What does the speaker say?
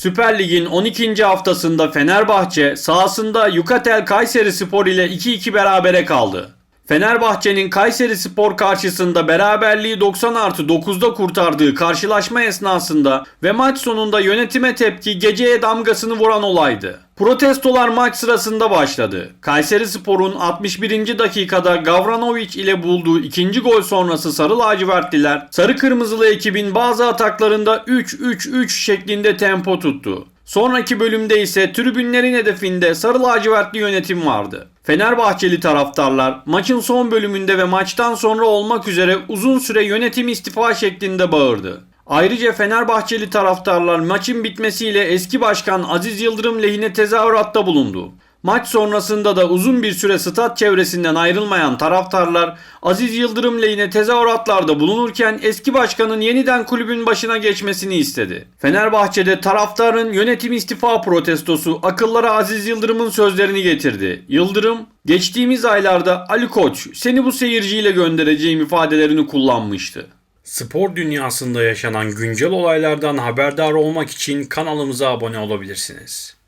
Süper Lig'in 12. haftasında Fenerbahçe sahasında Yukatel Kayseri Spor ile 2-2 berabere kaldı. Fenerbahçe'nin Kayseri Spor karşısında beraberliği 90 artı 9'da kurtardığı karşılaşma esnasında ve maç sonunda yönetime tepki geceye damgasını vuran olaydı. Protestolar maç sırasında başladı. Kayseri Spor'un 61. dakikada Gavranovic ile bulduğu ikinci gol sonrası Sarı Lacivertliler, Sarı Kırmızılı ekibin bazı ataklarında 3-3-3 şeklinde tempo tuttu. Sonraki bölümde ise tribünlerin hedefinde sarı lacivertli yönetim vardı. Fenerbahçeli taraftarlar maçın son bölümünde ve maçtan sonra olmak üzere uzun süre yönetim istifa şeklinde bağırdı. Ayrıca Fenerbahçeli taraftarlar maçın bitmesiyle eski başkan Aziz Yıldırım lehine tezahüratta bulundu. Maç sonrasında da uzun bir süre stat çevresinden ayrılmayan taraftarlar Aziz Yıldırım lehine tezahüratlarda bulunurken eski başkanın yeniden kulübün başına geçmesini istedi. Fenerbahçe'de taraftarın yönetim istifa protestosu akıllara Aziz Yıldırım'ın sözlerini getirdi. Yıldırım, geçtiğimiz aylarda Ali Koç seni bu seyirciyle göndereceğim ifadelerini kullanmıştı. Spor dünyasında yaşanan güncel olaylardan haberdar olmak için kanalımıza abone olabilirsiniz.